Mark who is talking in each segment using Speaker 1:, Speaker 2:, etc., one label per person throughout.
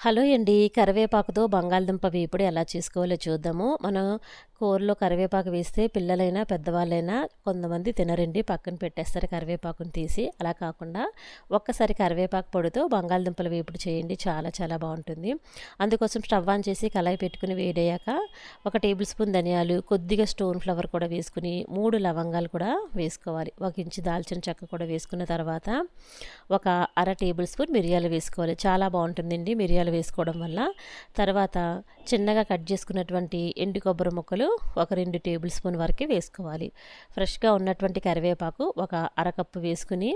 Speaker 1: Hello అండి. కరివేపాకుతో బంగాళదుంప వేపుడు ఎలా చేసుకోవాలో చూద్దాము. మనం కూరలో కరివేపాకు వేస్తే పిల్లలైనా పెద్దవాళ్ళైనా కొంతమంది తినరండి. పక్కన పెట్టేస్తారు కరివేపాకుని తీసి. అలా కాకుండా ఒక్కసారి కరివేపాకు పొడితో బంగాళదుంపల వేపుడు చేయండి. చాలా చాలా బాగుంటుంది. అందుకోసం స్టవ్ ఆన్ చేసి కళాయి పెట్టుకుని వేడయ్యాక ఒక టేబుల్ స్పూన్ ధనియాలు కొద్దిగా స్టోన్ ఫ్లవర్ కూడా వేసుకుని మూడు లవంగాలు కూడా వేసుకోవాలి. ఒక ఇంచు దాల్చిన చెక్క కూడా వేసుకున్న తర్వాత ఒక అర టేబుల్ స్పూన్ మిరియాలు వేసుకోవాలి. చాలా బాగుంటుందండి. మిరియాలు వేసుకోవడం వల్ల తర్వాత చిన్నగా కట్ చేసుకున్నటువంటి ఎండు కొబ్బరి ముక్కలు ఒక రెండు టేబుల్ స్పూన్ వరకు వేసుకోవాలి. ఫ్రెష్గా ఉన్నటువంటి కరివేపాకు ఒక అరకప్పు వేసుకుని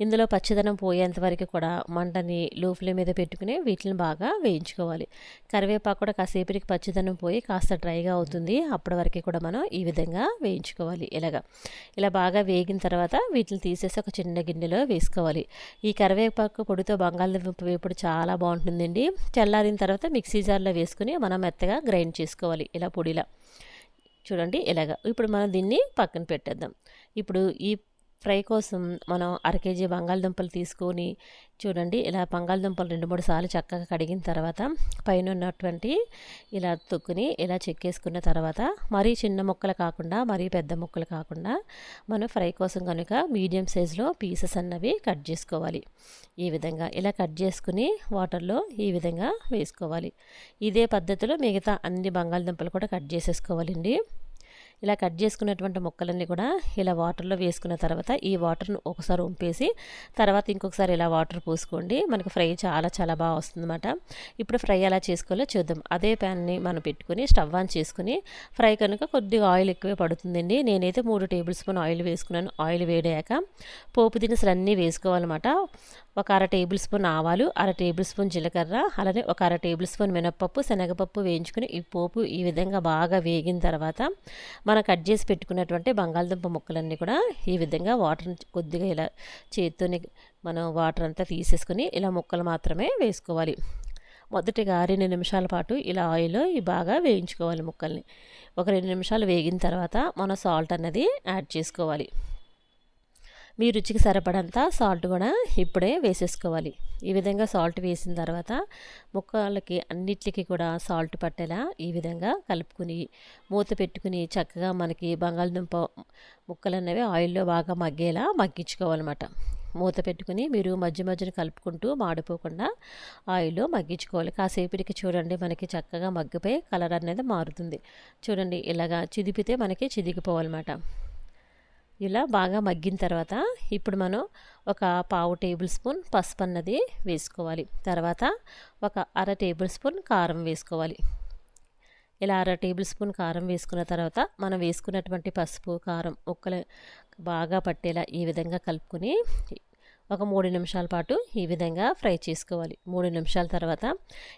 Speaker 1: ఇందులో పచ్చిదనం పోయేంత వరకు కూడా మంటని లో ఫ్లేమ్ మీద పెట్టుకుని వీటిని బాగా వేయించుకోవాలి. కరివేపాకు కూడా కాసేపటికి పచ్చిదనం పోయి కాస్త డ్రైగా అవుతుంది. అప్పటి వరకు కూడా మనం ఈ విధంగా వేయించుకోవాలి ఇలాగా. ఇలా బాగా వేగిన తర్వాత వీటిని తీసేసి ఒక చిన్న గిన్నెలో వేసుకోవాలి. ఈ కరివేపాకు పొడితో బంగాళదుంప వేపుడు చాలా బాగుంటుందండి. చల్లారిన తర్వాత మిక్సీ జార్లో వేసుకుని మనం మెత్తగా గ్రైండ్ చేసుకోవాలి ఇలా పొడిలా. చూడండి ఇలాగ. ఇప్పుడు మనం దీన్ని పక్కన పెట్టేద్దాం. ఇప్పుడు ఈ ఫ్రై కోసం మనం అర కేజీ బంగాళదుంపలు తీసుకొని చూడండి ఇలా బంగాళదుంపలు రెండు మూడు సార్లు చక్కగా కడిగిన తర్వాత పైన ఉన్నటువంటి ఇలా తొక్కుని ఇలా చెక్కేసుకున్న తర్వాత మరీ చిన్న ముక్కలు కాకుండా మరీ పెద్ద ముక్కలు కాకుండా మనం ఫ్రై కోసం కనుక మీడియం సైజులో పీసెస్ అన్నవి కట్ చేసుకోవాలి. ఈ విధంగా ఇలా కట్ చేసుకుని వాటర్లో ఈ విధంగా వేసుకోవాలి. ఇదే పద్ధతిలో మిగతా అన్ని బంగాళదుంపలు కూడా కట్ చేసేసుకోవాలండి. ఇలా కట్ చేసుకున్నటువంటి ముక్కలన్నీ కూడా ఇలా వాటర్లో వేసుకున్న తర్వాత ఈ వాటర్ను ఒకసారి ఉంపేసి తర్వాత ఇంకొకసారి ఇలా వాటర్ పోసుకోండి. మనకు ఫ్రై చాలా చాలా బాగా వస్తుందన్నమాట. ఇప్పుడు ఫ్రై ఎలా చేసుకోవాలో చూద్దాం. అదే ప్యాన్ని మనం పెట్టుకుని స్టవ్ ఆన్ చేసుకుని ఫ్రై కనుక కొద్దిగా ఆయిల్ ఎక్కువే పడుతుందండి. నేనైతే మూడు టేబుల్ స్పూన్ ఆయిల్ వేసుకున్నాను. ఆయిల్ వేడాక పోపు దినుసులు అన్నీ వేసుకోవాలన్నమాట. ఒక అర టేబుల్ స్పూన్ ఆవాలు అర టేబుల్ స్పూన్ జీలకర్ర అలానే ఒక అర టేబుల్ స్పూన్ మినప్పప్పు శనగపప్పు వేయించుకుని ఈ పోపు ఈ విధంగా బాగా వేగిన తర్వాత మనం కట్ చేసి పెట్టుకున్నటువంటి బంగాళదుంప ముక్కలన్నీ కూడా ఈ విధంగా వాటర్ని కొద్దిగా ఇలా చేతితోనే మనం వాటర్ అంతా తీసేసుకుని ఇలా ముక్కలు మాత్రమే వేసుకోవాలి. మొదటిగా రెండు నిమిషాల పాటు ఇలా ఆయిల్ బాగా వేయించుకోవాలి ముక్కల్ని. ఒక రెండు నిమిషాలు వేగిన తర్వాత మనం సాల్ట్ అన్నది యాడ్ చేసుకోవాలి. మీ రుచికి సరిపడంత సాల్ట్ కూడా ఇప్పుడే వేసేసుకోవాలి. ఈ విధంగా సాల్ట్ వేసిన తర్వాత ముక్కలకి అన్నిటికీ కూడా సాల్ట్ పట్టేలా ఈ విధంగా కలుపుకుని మూత పెట్టుకుని చక్కగా మనకి బంగాళదుంప ముక్కలు అనేవి ఆయిల్లో బాగా మగ్గేలా మగ్గించుకోవాలన్నమాట. మూత పెట్టుకుని మీరు మధ్య మధ్యన కలుపుకుంటూ మాడిపోకుండా ఆయిల్లో మగ్గించుకోవాలి. కాసేపటికి చూడండి మనకి చక్కగా మగ్గిపోయి కలర్ అనేది మారుతుంది. చూడండి ఇలాగా చిదిపితే మనకి చిదిగిపోవాలన్నమాట. ఇలా బాగా మగ్గిన తర్వాత ఇప్పుడు మనం ఒక పావు టేబుల్ స్పూన్ పసుపు అన్నది వేసుకోవాలి. తర్వాత ఒక అర టేబుల్ స్పూన్ కారం వేసుకోవాలి. ఇలా అర టేబుల్ స్పూన్ కారం వేసుకున్న తర్వాత మనం వేసుకున్నటువంటి పసుపు కారం ముక్కలు బాగా పట్టేలా ఈ విధంగా కలుపుకొని ఒక మూడు నిమిషాల పాటు ఈ విధంగా ఫ్రై చేసుకోవాలి. మూడు నిమిషాల తర్వాత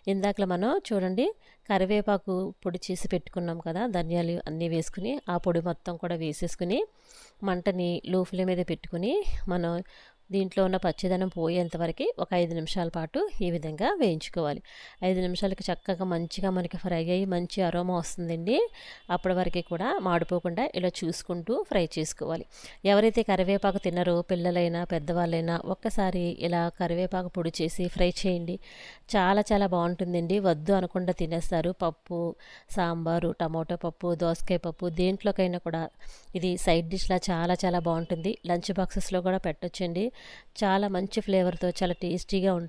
Speaker 1: ఇందాక మనం చూడండి కరివేపాకు పొడి చేసి పెట్టుకున్నాం కదా ధనియాలు అన్నీ వేసుకుని ఆ పొడి మొత్తం కూడా వేసేసుకుని మంటని లో ఫ్లేమ్ మీద పెట్టుకుని మనం దీంట్లో ఉన్న పచ్చిదనం పోయేంతవరకు ఒక ఐదు నిమిషాల పాటు ఈ విధంగా వేయించుకోవాలి. ఐదు నిమిషాలకి చక్కగా మంచిగా మనకి ఫ్రై అయ్యి మంచి అరోమా వస్తుందండి. అప్పటి వరకు కూడా మాడిపోకుండా ఇలా చూసుకుంటూ ఫ్రై చేసుకోవాలి. ఎవరైతే కరివేపాకు తిన్నారో పిల్లలైనా పెద్దవాళ్ళైనా ఒక్కసారి ఇలా కరివేపాకు పొడి చేసి ఫ్రై చేయండి. చాలా చాలా బాగుంటుందండి. వద్దు అనకుండా తినేస్తారు. పప్పు సాంబారు టమాటో పప్పు దోసకాయ పప్పు దేంట్లోకైనా కూడా ఇది సైడ్ డిష్లా చాలా చాలా బాగుంటుంది. లంచ్ బాక్సెస్లో కూడా పెట్టొచ్చండి. చాలా మంచి ఫ్లేవర్తో చాలా టేస్టీగా ఉంటుంది.